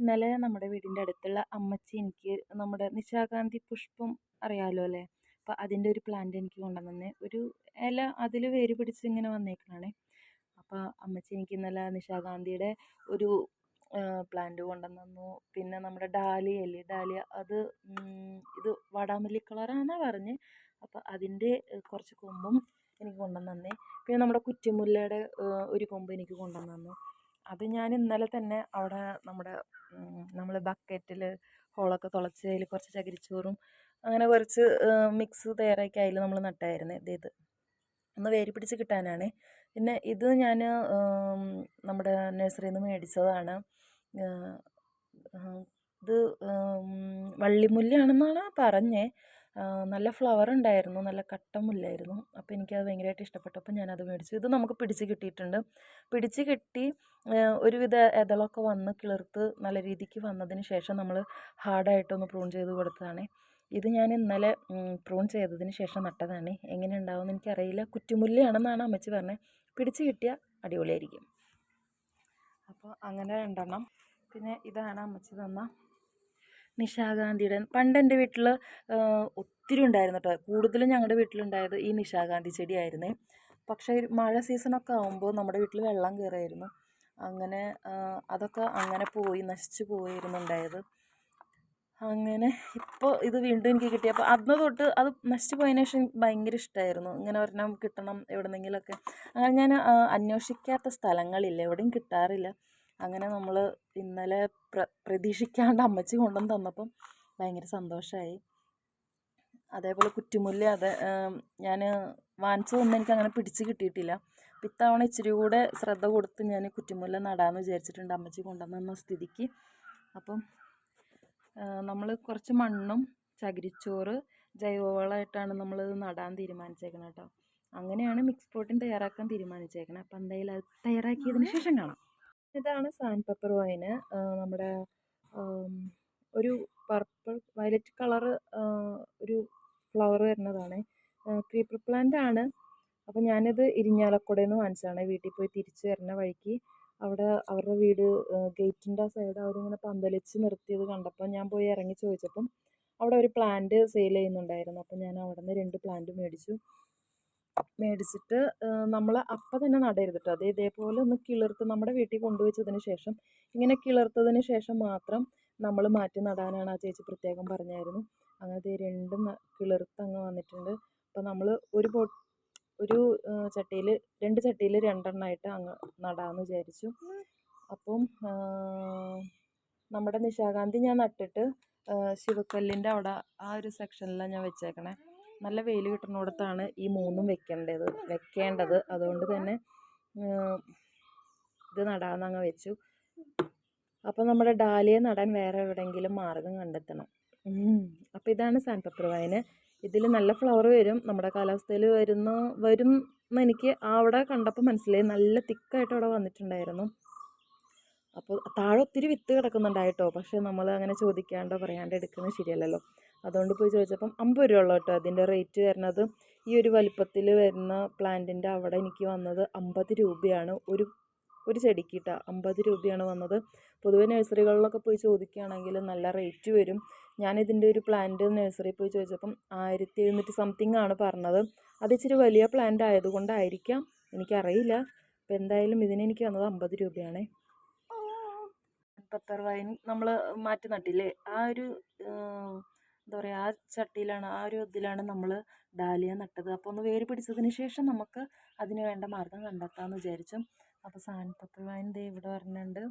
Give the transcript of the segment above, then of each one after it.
ഇന്നലെ നമ്മുടെ വീടിന്റെ അടുത്തുള്ള അമ്മച്ചി എനിക്ക് നമ്മുടെ നിശാഗാന്ധി പുഷ്പം അറിയാലോ അല്ലേ? അപ്പോൾ അതിന്റെ ഒരു പ്ലാന്റ് എനിക്ക് കൊണ്ടുവന്നെ ഒരു ഇല അതിൽ വേര് പിടിച്ച് ഇങ്ങനെ വന്നേക്കണേ അപ്പോൾ അമ്മച്ചി എനിക്ക് ഇന്നലെ നിശാഗാന്ധിയുടെ ഒരു പ്ലാന്റ് കൊണ്ടുവന്നു. പിന്നെ നമ്മുടെ ഡാലിയ അല്ലേ ഡാലിയ അത് ഇത് വാടാമല്ലി കളറാണ് പറഞ്ഞ്. അപ്പോൾ അതിന്റെ കുറച്ച് കൊമ്പും എനിക്ക് കൊണ്ടുവന്നു പിന്നെ നമ്മുടെ കുറ്റിമുല്ലയുടെ ഒരു കൊമ്പ് എനിക്ക് കൊണ്ടുവന്നു അത് ഞാൻ ഇന്നലെ തന്നെ അവിടെ നമ്മുടെ നമ്മൾ ബക്കറ്റിൽ ഹോളൊക്കെ തുളച്ച് അതിൽ കുറച്ച് ചകിരിച്ചോറും അങ്ങനെ കുറച്ച് മിക്സ് തയ്യാറാക്കി അതിൽ നമ്മൾ നട്ടായിരുന്നു ഇത് ഒന്ന് വേര് പിടിച്ച് കിട്ടാനാണ്. പിന്നെ ഇത് ഞാൻ നമ്മുടെ നഴ്സറിയിൽ നിന്ന് മേടിച്ചതാണ് ഇത് വള്ളിമുല്ലയാണെന്നാണ് പറഞ്ഞത് നല്ല ഫ്ലവർ ഉണ്ടായിരുന്നു നല്ല കട്ട മുല്ലായിരുന്നു അപ്പോൾ എനിക്കത് ഭയങ്കരമായിട്ട് ഇഷ്ടപ്പെട്ടു. അപ്പോൾ ഞാനത് മേടിച്ചു. ഇത് നമുക്ക് പിടിച്ച് കിട്ടിയിട്ടുണ്ട്. പിടിച്ച് കിട്ടി ഒരുവിധ ഇതളൊക്കെ വന്ന് കിളിർത്ത് നല്ല രീതിക്ക് വന്നതിന് ശേഷം നമ്മൾ ഹാർഡായിട്ടൊന്ന് പ്രൂൺ ചെയ്ത് കൊടുത്തതാണ്. ഇത് ഞാൻ ഇന്നലെ പ്രൂൺ ചെയ്തതിന് ശേഷം നട്ടതാണ്. എങ്ങനെ ഉണ്ടാവുമെന്ന് എനിക്കറിയില്ല. കുറ്റിമുല്ലയാണെന്നാണ് അമ്മച്ചി പറഞ്ഞത് പിടിച്ച് കിട്ടിയാൽ അടിപൊളിയായിരിക്കും. അപ്പോൾ അങ്ങനെ രണ്ടെണ്ണം. പിന്നെ ഇതാണ് അമ്മച്ചി തന്ന നിശാഗാന്ധിയുടെ പണ്ട് എന്റെ വീട്ടിൽ ഒത്തിരി ഉണ്ടായിരുന്നു കേട്ടോ കൂടുതലും ഞങ്ങളുടെ വീട്ടിലുണ്ടായത് ഈ നിശാഗാന്ധി ചെടിയായിരുന്നേ. പക്ഷേ മഴ സീസണൊക്കെ ആകുമ്പോൾ നമ്മുടെ വീട്ടിൽ വെള്ളം കയറായിരുന്നു അങ്ങനെ അതൊക്കെ അങ്ങനെ പോയി നശിച്ചു പോയിരുന്നു ഉണ്ടായത്. അങ്ങനെ ഇപ്പോൾ ഇത് വീണ്ടും എനിക്ക് കിട്ടിയപ്പോൾ അന്ന് തൊട്ട് അത് നശിച്ചു പോയതിന് ശേഷം ഭയങ്കര ഇഷ്ടമായിരുന്നു. ഇങ്ങനെ ഒരെണ്ണം കിട്ടണം എവിടെന്നെങ്കിലുമൊക്കെ അങ്ങനെ ഞാൻ അന്വേഷിക്കാത്ത സ്ഥലങ്ങളില്ല എവിടെയും കിട്ടാറില്ല. അങ്ങനെ നമ്മൾ ഇന്നലെ പ്ര പ്രതീക്ഷിക്കാണ്ട് അമ്മച്ചി കൊണ്ടുവന്ന് തന്നപ്പം ഭയങ്കര സന്തോഷമായി അതേപോലെ കുറ്റിമുല്ല അതെ ഞാൻ വാങ്ങിച്ചതൊന്നും എനിക്ക് അങ്ങനെ പിടിച്ച് കിട്ടിയിട്ടില്ല. ഇത്തവണ ഇച്ചിരി കൂടെ ശ്രദ്ധ കൊടുത്ത് ഞാൻ കുറ്റിമുല്ല നടാമെന്ന് വിചാരിച്ചിട്ടുണ്ട് അമ്മച്ചി കൊണ്ടുവന്ന സ്ഥിതിക്ക്. അപ്പം നമ്മൾ കുറച്ച് മണ്ണും ചകിരിച്ചോറ് ജൈവവളമായിട്ടാണ് നമ്മളിത് നടാൻ തീരുമാനിച്ചേക്കുന്നത് കേട്ടോ അങ്ങനെയാണ് മിക്സ് പ്രോട്ടീൻ തയ്യാറാക്കാൻ തീരുമാനിച്ചേക്കുന്നത് അപ്പം എന്തായാലും അത് തയ്യാറാക്കിയതിന് ശേഷം കാണാം. ഇതാണ് സാൻഡ് പെപ്പർ വൈന്. നമ്മുടെ ഒരു പർപ്പിൾ വയലറ്റ് കളറ് ഒരു ഫ്ലവർ വരുന്നതാണ്. ക്രീപ്പർ പ്ലാന്റ് ആണ്. അപ്പോൾ ഞാനിത് ഇരിഞ്ഞാലക്കുടയിൽ നിന്ന് വാങ്ങിച്ചതാണ്. വീട്ടിൽ പോയി തിരിച്ച് വരുന്ന വഴിക്ക്. അവിടെ അവരുടെ വീട് ഗേറ്റിന്റെ ആ സൈഡ് അവരിങ്ങനെ പന്തലിച്ച് നിർത്തിയത് കണ്ടപ്പോൾ ഞാൻ പോയി ഇറങ്ങി ചോദിച്ചപ്പം അവിടെ ഒരു പ്ലാന്റ് സെയിൽ ചെയ്യുന്നുണ്ടായിരുന്നു. അപ്പോൾ ഞാൻ അവിടെ നിന്ന് രണ്ട് പ്ലാന്റ് മേടിച്ചു. മേടിച്ചിട്ട് നമ്മൾ അപ്പം തന്നെ നടരുത് കേട്ടോ അത് ഇതേപോലെ ഒന്ന് കിളിർത്ത് നമ്മുടെ വീട്ടിൽ കൊണ്ടുവച്ചതിന് ശേഷം ഇങ്ങനെ കിളിർത്തതിന് ശേഷം മാത്രം നമ്മൾ മാറ്റി നടാനാണ് ആ ചേച്ചി പ്രത്യേകം പറഞ്ഞായിരുന്നു. അങ്ങനെ രണ്ടും കിളിർത്ത് അങ്ങ് വന്നിട്ടുണ്ട്. അപ്പം നമ്മൾ ഒരു പൊ ഒരു ചട്ടിയിൽ രണ്ട് ചട്ടിയിൽ രണ്ടെണ്ണമായിട്ട് അങ്ങ് നടാമെന്ന് വിചാരിച്ചു. അപ്പം നമ്മുടെ നിശാകാന്തി ഞാൻ നട്ടിട്ട് ശിവക്കല്ലിന്റെ അവിടെ ആ ഒരു സെക്ഷനിലാണ് ഞാൻ വെച്ചേക്കണേ. നല്ല വെയിൽ കിട്ടുന്നിടത്താണ് ഈ മൂന്നും വെക്കേണ്ടത് വെക്കേണ്ടത്. അതുകൊണ്ട് തന്നെ ഇത് നടാമെന്ന് അങ്ങ് വെച്ചു. അപ്പോൾ നമ്മുടെ ഡാലിയ നടാൻ വേറെ എവിടെയെങ്കിലും മാർഗം കണ്ടെത്തണം. അപ്പോൾ ഇതാണ് സാൻഡ് പെപ്പർ വൈന് ഇതിൽ നല്ല ഫ്ലവർ വരും. നമ്മുടെ കാലാവസ്ഥയിൽ വരുന്ന വരും എനിക്ക് അവിടെ കണ്ടപ്പോൾ മനസ്സിലായി. നല്ല തിക്കായിട്ട് അവിടെ വന്നിട്ടുണ്ടായിരുന്നു. അപ്പോൾ താഴെ ഒത്തിരി വിത്ത് കിടക്കുന്നുണ്ടായിട്ടോ. പക്ഷേ നമ്മൾ അങ്ങനെ ചോദിക്കാണ്ടോ പറയാണ്ട് എടുക്കുന്നത് ശരിയല്ലല്ലോ. അതുകൊണ്ട് പോയി ചോദിച്ചപ്പം അമ്പത് രൂപ ഉള്ളൂ കേട്ടോ. അതിന്റെ റേറ്റ് വരുന്നത്. ഈ ഒരു വലിപ്പത്തിൽ വരുന്ന പ്ലാന്റിന്റെ അവിടെ എനിക്ക് വന്നത് അമ്പത് രൂപയാണ്. ഒരു ഒരു ചെടിക്ക് കേട്ടോ അമ്പത് രൂപയാണ് വന്നത്. പൊതുവെ നഴ്സറികളിലൊക്കെ പോയി ചോദിക്കുകയാണെങ്കിൽ നല്ല റേറ്റ് വരും. ഞാനിതിന്റെ ഒരു പ്ലാന്റ് നഴ്സറിയിൽ പോയി ചോദിച്ചപ്പം ആയിരത്തി എഴുന്നൂറ്റി സംതിങ് ആണ് പറഞ്ഞത്. അത് ഇച്ചിരി വലിയ പ്ലാന്റ് ആയതുകൊണ്ടായിരിക്കാം. എനിക്കറിയില്ല. അപ്പോൾ എന്തായാലും ഇതിന് എനിക്ക് വന്നത് അമ്പത് രൂപയാണേ. വൈൻ നമ്മൾ മാറ്റി നട്ടില്ലേ? ആ ഒരു എന്താ പറയുക ആ ചട്ടിയിലാണ് ആ ഒരു ഇതിലാണ് നമ്മൾ ഡാലിയ നട്ടത്. അപ്പോൾ ഒന്ന് വേര് പിടിച്ചതിന് ശേഷം നമുക്ക് അതിന് വേണ്ട മാർഗം കണ്ടെത്താമെന്ന് വിചാരിച്ചു. അപ്പോൾ സാൻഡ് പെപ്പർ വൈൻ ദേ ഇവിടെ വരുന്നുണ്ട്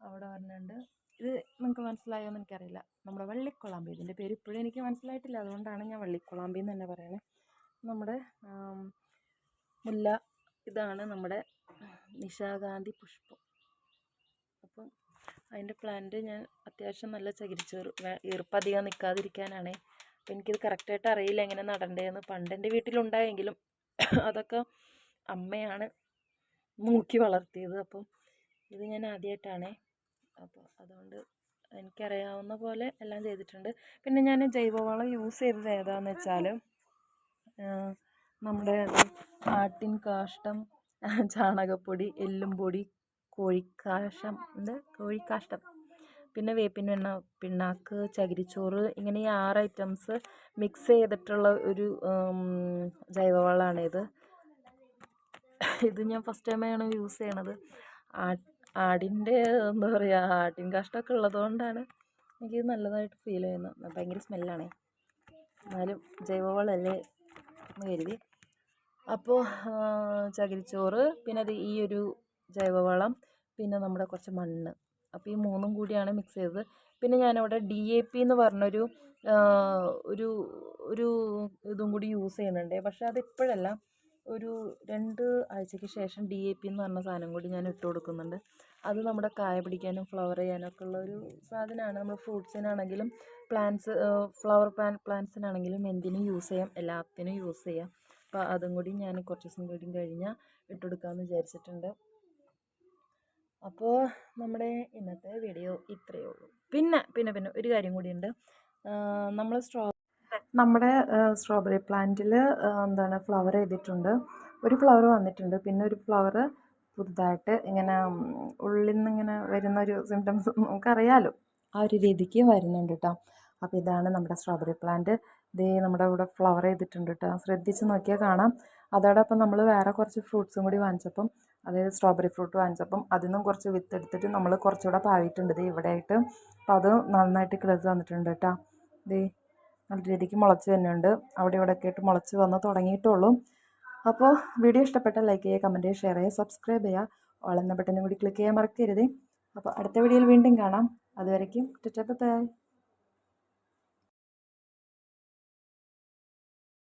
അവിടെ വരുന്നുണ്ട് ഇത് നിങ്ങൾക്ക് മനസ്സിലായോ എന്ന് എനിക്കറിയില്ല. നമ്മുടെ വള്ളിക്കുളാമ്പി ഇതിന്റെ പേര് ഇപ്പോഴും എനിക്ക് മനസ്സിലായിട്ടില്ല. അതുകൊണ്ടാണ് ഞാൻ വള്ളിക്കുളാമ്പി എന്ന് തന്നെ പറയണേ. നമ്മുടെ മുല്ല ഇതാണ് നമ്മുടെ നിശാഗാന്ധി പുഷ്പം. അതിന്റെ പ്ലാന്റ് ഞാൻ അത്യാവശ്യം നല്ല ചകിരിച്ച് ഈർപ്പധികം നിൽക്കാതിരിക്കാനാണ് അപ്പം എനിക്കിത് കറക്റ്റായിട്ട് അറിയില്ല എങ്ങനെ നടണ്ടേന്ന്. പണ്ട് എന്റെ വീട്ടിലുണ്ടായെങ്കിലും അതൊക്കെ അമ്മയാണ് നോക്കി വളർത്തിയത്. അപ്പം ഇത് ഞാൻ ആദ്യമായിട്ടാണേ അപ്പോൾ അതുകൊണ്ട് എനിക്കറിയാവുന്ന പോലെ എല്ലാം ചെയ്തിട്ടുണ്ട്. പിന്നെ ഞാൻ ജൈവവളം യൂസ് ചെയ്തത് ഏതാണെന്ന് വെച്ചാൽ നമ്മുടെ ആട്ടിൻ കാഷ്ടം ചാണകപ്പൊടി എല്ലും പൊടി കോഴിക്കാഷ്ടം എന്ത് കോഴിക്കാഷ്ടം. പിന്നെ വേപ്പിൻ വെണ്ണ പിണ്ണാക്ക് ചകിരിച്ചോറ് ഇങ്ങനെ ഈ ആറ് ഐറ്റംസ് മിക്സ് ചെയ്തിട്ടുള്ള ഒരു ജൈവവളമാണിത് ഇത് ഞാൻ ഫസ്റ്റ് ടൈമാണ് യൂസ് ചെയ്യണത്. ആടിന്റെ എന്താ പറയുക ആട്ടിൻ കാഷ്ടമൊക്കെ ഉള്ളതുകൊണ്ടാണ് എനിക്ക് നല്ലതായിട്ട് ഫീൽ ചെയ്യുന്നത്. ഭയങ്കര സ്മെല്ലാണ് എന്നാലും ജൈവവളമല്ലേ എന്ന് കരുതി. അപ്പോൾ ചകിരിച്ചോറ് പിന്നെ അത് ഈ ഒരു ജൈവവളം പിന്നെ നമ്മുടെ കുറച്ച് മണ്ണ്. അപ്പോൾ ഈ മൂന്നും കൂടിയാണ് മിക്സ് ചെയ്തത്. പിന്നെ ഞാനവിടെ ഡി എ പി എന്ന് പറഞ്ഞൊരു ഒരു ഒരു ഇതും കൂടി യൂസ് ചെയ്യുന്നുണ്ട്. പക്ഷേ അത് ഇപ്പോഴല്ല ഒരു രണ്ട് ആഴ്ചയ്ക്ക് ശേഷം ഡി എ പി എന്ന് പറഞ്ഞ സാധനം കൂടി ഞാൻ ഇട്ട് കൊടുക്കുന്നുണ്ട്. അത് നമ്മുടെ കായ പിടിക്കാനും ഫ്ലവർ ചെയ്യാനൊക്കെ ഉള്ള ഒരു സാധനമാണ്. നമ്മൾ ഫ്രൂട്ട്സിനാണെങ്കിലും പ്ലാന്റ്സ് ഫ്ലവർ പ്ലാൻ പ്ലാന്റ്സിനാണെങ്കിലും എന്തിനും യൂസ് ചെയ്യാം. എല്ലാത്തിനും യൂസ് ചെയ്യാം. അപ്പോൾ അതും കൂടി ഞാൻ കുറച്ച് ദിവസം കൂടി കഴിഞ്ഞാൽ ഇട്ടുകൊടുക്കാമെന്ന് വിചാരിച്ചിട്ടുണ്ട്. അപ്പോൾ നമ്മുടെ ഇന്നത്തെ വീഡിയോ ഇത്രയേ ഉള്ളൂ. പിന്നെ പിന്നെ പിന്നെ ഒരു കാര്യം കൂടിയുണ്ട്. നമ്മൾ സ്ട്രോ നമ്മുടെ സ്ട്രോബെറി പ്ലാന്റിൽ എന്താണ് ഫ്ലവർ ചെയ്തിട്ടുണ്ട് ഒരു ഫ്ലവർ വന്നിട്ടുണ്ട്. പിന്നെ ഒരു ഫ്ലവർ പുതുതായിട്ട് ഇങ്ങനെ ഉള്ളിൽ നിന്ന് ഇങ്ങനെ വരുന്ന ഒരു സിംറ്റംസ് നമുക്കറിയാലോ. ആ ഒരു രീതിക്ക് വരുന്നുണ്ട് കേട്ടോ അപ്പോൾ ഇതാണ് നമ്മുടെ സ്ട്രോബെറി പ്ലാന്റ് ദേ നമ്മുടെ ഇവിടെ ഫ്ലവർ ചെയ്തിട്ടുണ്ട് കേട്ടോ ശ്രദ്ധിച്ച് നോക്കിയാൽ കാണാം. അതോടൊപ്പം നമ്മൾ വേറെ കുറച്ച് ഫ്രൂട്ട്സും കൂടി വാങ്ങിച്ചപ്പം അതായത് സ്ട്രോബെറി ഫ്രൂട്ട് വാങ്ങിച്ചപ്പം അതിൽ നിന്നും കുറച്ച് വിത്ത് എടുത്തിട്ട് നമ്മൾ കുറച്ചുകൂടെ പാവിയിട്ടുണ്ട്. ദേ ഇവിടെയായിട്ട് അപ്പോൾ അത് നന്നായിട്ട് കിളിർത്ത് വന്നിട്ടുണ്ട് കേട്ടോ. ദേ നല്ല രീതിക്ക് മുളച്ച് തന്നെയുണ്ട് അവിടെ ഇവിടെ ഒക്കെ ആയിട്ട് മുളച്ച് വന്ന് തുടങ്ങിയിട്ടുള്ളൂ. അപ്പോൾ വീഡിയോ ഇഷ്ടപ്പെട്ട ലൈക്ക് ചെയ്യുക കമന്റ് ചെയ്യുക ഷെയർ ചെയ്യുക സബ്സ്ക്രൈബ് ചെയ്യുക. ഓളെന്ന ബട്ടനും കൂടി ക്ലിക്ക് ചെയ്യാൻ മറക്കരുത്. അപ്പോൾ അടുത്ത വീഡിയോയിൽ വീണ്ടും കാണാം. അതുവരയ്ക്കും ബൈ